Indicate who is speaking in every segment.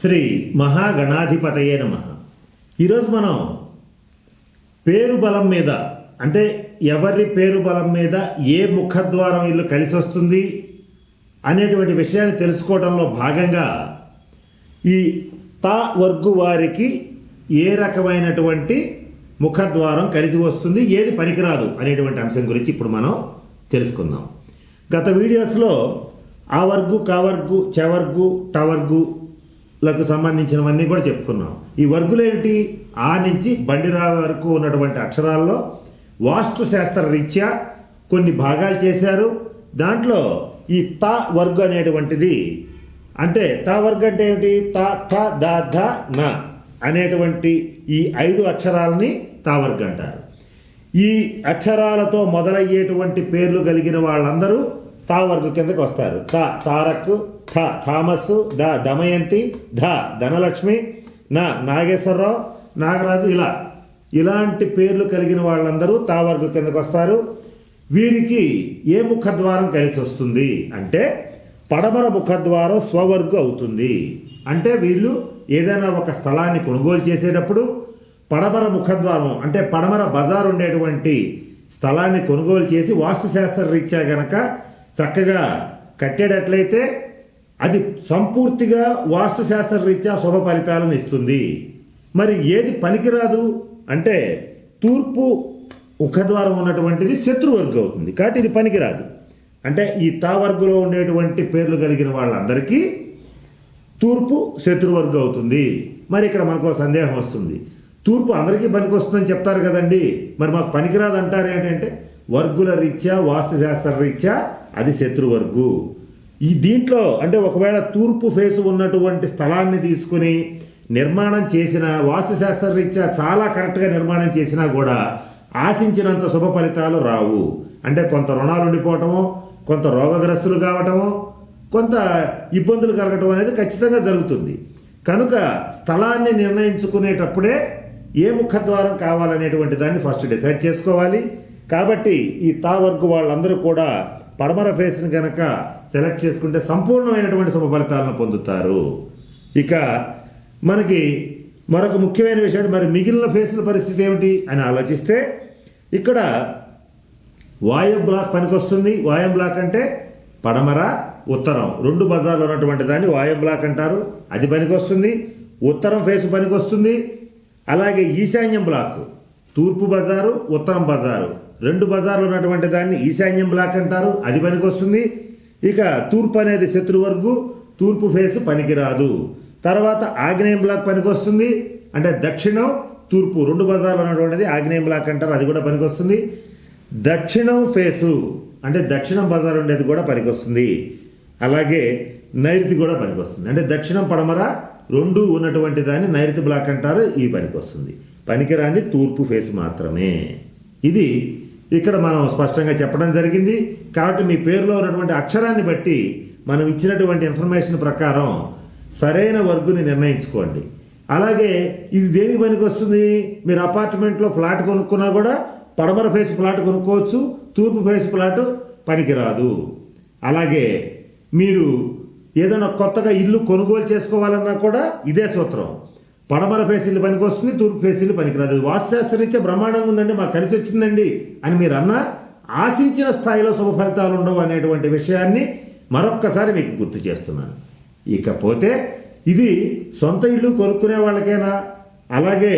Speaker 1: శ్రీ మహాగణాధిపతయే నమ. ఈరోజు మనం పేరు బలం మీద అంటే ఎవరి పేరు బలం మీద ఏ ముఖద్వారం ఇల్లు కలిసి వస్తుంది అనేటువంటి విషయాన్ని తెలుసుకోవడంలో భాగంగా ఈ తా వర్గు వారికి ఏ రకమైనటువంటి ముఖద్వారం కలిసి వస్తుంది ఏది పనికిరాదు అనేటువంటి అంశం గురించి ఇప్పుడు మనం తెలుసుకుందాం. గత వీడియోస్లో ఆ వర్గు కవర్గు చెవర్గు టవర్గు లకు సంబంధించినవన్నీ కూడా చెప్పుకున్నాం. ఈ వర్గులేమిటి? ఆ నుంచి బండిరా వరకు ఉన్నటువంటి అక్షరాల్లో వాస్తు శాస్త్ర రీత్యా కొన్ని భాగాలు చేశారు. దాంట్లో ఈ త వర్గు అనేటువంటిది అంటే త వర్గ అంటే ఏమిటి? త థ ద ధ న అనేటువంటి ఈ ఐదు అక్షరాలని తా వర్గ అంటారు ఈ అక్షరాలతో మొదలయ్యేటువంటి పేర్లు కలిగిన వాళ్ళందరూ తా వర్గ కిందకు వస్తారు. త తారక్ థ థామస్ ద దమయంతి ధ ధనలక్ష్మి నా నాగేశ్వరరావు నాగరాజు ఇలా. ఇలాంటి పేర్లు కలిగిన వాళ్ళందరూ తా వర్గ కిందకు వస్తారు. వీరికి ఏ ముఖద్వారం కలిసి వస్తుంది? అంటే పడమర ముఖద్వారం స్వవర్గు అవుతుంది. అంటే వీళ్ళు ఏదైనా ఒక స్థలాన్ని కొనుగోలు చేసేటప్పుడు పడమర ముఖద్వారం అంటే పడమర బజార్ ఉండేటువంటి స్థలాన్ని కొనుగోలు చేసి వాస్తుశాస్త్ర రీత్యా గనక చక్కగా కట్టేటట్లయితే అది సంపూర్తిగా వాస్తుశాస్త్ర రీత్యా శుభ ఫలితాలను ఇస్తుంది. మరి ఏది పనికిరాదు అంటే తూర్పు ముఖద్వారం ఉన్నటువంటిది శత్రువర్గం అవుతుంది. కాబట్టి ఇది పనికిరాదు. అంటే ఈ తావర్గులో ఉండేటువంటి పేర్లు కలిగిన వాళ్ళందరికీ తూర్పు శత్రువర్గం అవుతుంది. మరి ఇక్కడ మనకు ఒక సందేహం వస్తుంది. తూర్పు అందరికీ పనికి వస్తుందని చెప్తారు కదండి. మరి మాకు పనికిరాదు అంటారు ఏంటంటే వర్గుల రీత్యా వాస్తుశాస్త్ర రీత్యా అది శత్రువర్గు. ఈ దీంట్లో అంటే ఒకవేళ తూర్పు ఫేసు ఉన్నటువంటి స్థలాన్ని తీసుకుని నిర్మాణం చేసిన వాస్తుశాస్త్ర రీత్యా చాలా కరెక్ట్గా నిర్మాణం చేసినా కూడా ఆశించినంత శుభ ఫలితాలు రావు. అంటే కొంత రుణాలు ఉండిపోవటము కొంత రోగగ్రస్తులు కావటము కొంత ఇబ్బందులు కలగటం అనేది ఖచ్చితంగా జరుగుతుంది. కనుక స్థలాన్ని నిర్ణయించుకునేటప్పుడే ఏ ముఖద్వారం కావాలనేటువంటి దాన్ని ఫస్ట్ డిసైడ్ చేసుకోవాలి. కాబట్టి ఈ తా వర్గు వాళ్ళందరూ కూడా పడమర ఫేస్ని కనుక సెలెక్ట్ చేసుకుంటే సంపూర్ణమైనటువంటి శుభ ఫలితాలను పొందుతారు. ఇక మనకి మరొక ముఖ్యమైన విషయం మరి మిగిలిన ఫేసుల పరిస్థితి ఏమిటి అని ఆలోచిస్తే ఇక్కడ వాయు బ్లాక్ పనికొస్తుంది. వాయం బ్లాక్ అంటే పడమర ఉత్తరం. రెండు బజార్లు ఉన్నటువంటి దాన్ని వాయు బ్లాక్ అంటారు. అది పనికొస్తుంది. ఉత్తరం ఫేస్ పనికొస్తుంది. అలాగే ఈశాన్యం బ్లాక్. తూర్పు బజారు ఉత్తరం బజారు. రెండు బజార్లు ఉన్నటువంటి దాన్ని ఈశాన్యం బ్లాక్ అంటారు. అది పనికొస్తుంది. ఇక తూర్పు అనేది శత్రువర్గు తూర్పు ఫేస్ పనికిరాదు. తర్వాత ఆగ్నేయం బ్లాక్ పనికొస్తుంది. అంటే దక్షిణం తూర్పు రెండు బజార్లు ఉన్నటువంటిది ఆగ్నేయం బ్లాక్ అంటారు. అది కూడా పనికొస్తుంది. దక్షిణం ఫేసు అంటే దక్షిణం బజార్ ఉండేది కూడా పనికొస్తుంది. అలాగే నైరుతి కూడా పనికొస్తుంది. అంటే దక్షిణం పడమర రెండు ఉన్నటువంటి దాన్ని నైరుతి బ్లాక్ అంటారు. ఈ పనికొస్తుంది. పనికిరాని తూర్పు ఫేస్ మాత్రమే. ఇది ఇక్కడ మనం స్పష్టంగా చెప్పడం జరిగింది. కాబట్టి మీ పేరులో ఉన్నటువంటి అక్షరాన్ని బట్టి మనం ఇచ్చినటువంటి ఇన్ఫర్మేషన్ ప్రకారం సరైన వర్గుని నిర్ణయించుకోండి. అలాగే ఇది దేనికి పనికి వస్తుంది మీరు అపార్ట్మెంట్లో ప్లాట్ కొనుక్కున్నా కూడా పడమర ఫేస్ ప్లాట్ కొనుక్కోవచ్చు తూర్పు ఫేస్ ప్లాట్ పనికిరాదు. అలాగే మీరు ఏదైనా కొత్తగా ఇల్లు కొనుగోలు చేసుకోవాలన్నా కూడా ఇదే సూత్రం. పడమర ఫేసీలు ఇల్లు పనికి వస్తుంది తూర్పు ఫేసీలు పనికిరాదు. వాస్తుశాస్త్రరీత్యా బ్రహ్మాండంగా ఉందండి మాకు కలిసి వచ్చిందండి అని మీరు అన్న ఆశించిన స్థాయిలో శుభ ఫలితాలు ఉండవు అనేటువంటి విషయాన్ని మరొక్కసారి మీకు గుర్తు చేస్తున్నాను. ఇకపోతే ఇది సొంత ఇల్లు కొనుక్కునే వాళ్ళకైనా? అలాగే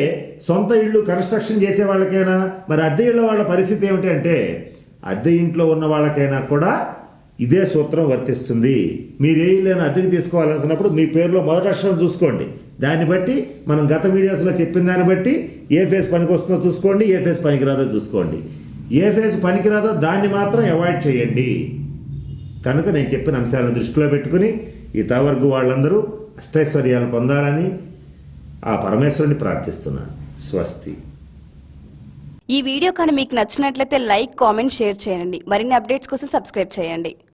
Speaker 1: సొంత ఇల్లు కన్స్ట్రక్షన్ చేసే వాళ్ళకైనా? మరి అద్దె ఇళ్ళ వాళ్ళ పరిస్థితి ఏమిటి అంటే అద్దె ఇంట్లో ఉన్న వాళ్ళకైనా కూడా ఇదే సూత్రం వర్తిస్తుంది. మీరు ఏ ఇల్లు అద్దెకి తీసుకోవాలనుకున్నప్పుడు మీ పేరులో మొదటి అక్షరం చూసుకోండి. దాన్ని బట్టి మనం గత వీడియోస్లో చెప్పిన దాన్ని బట్టి ఏ ఫేస్ పనికి వస్తుందో చూసుకోండి ఏ ఫేస్ పనికిరాదో చూసుకోండి. ఏ ఫేస్ పనికిరాదో దాన్ని మాత్రం అవాయిడ్ చేయండి. కనుక నేను చెప్పిన అంశాలను దృష్టిలో పెట్టుకుని ఈ తావర్గు వాళ్ళందరూ అష్టైశ్వర్యాలు పొందాలని ఆ పరమేశ్వరుని ప్రార్థిస్తున్నాను. స్వస్తి.
Speaker 2: ఈ వీడియో కానీ మీకు నచ్చినట్లయితే లైక్ కామెంట్ షేర్ చేయండి. మరిన్ని అప్డేట్స్ కోసం సబ్స్క్రైబ్ చేయండి.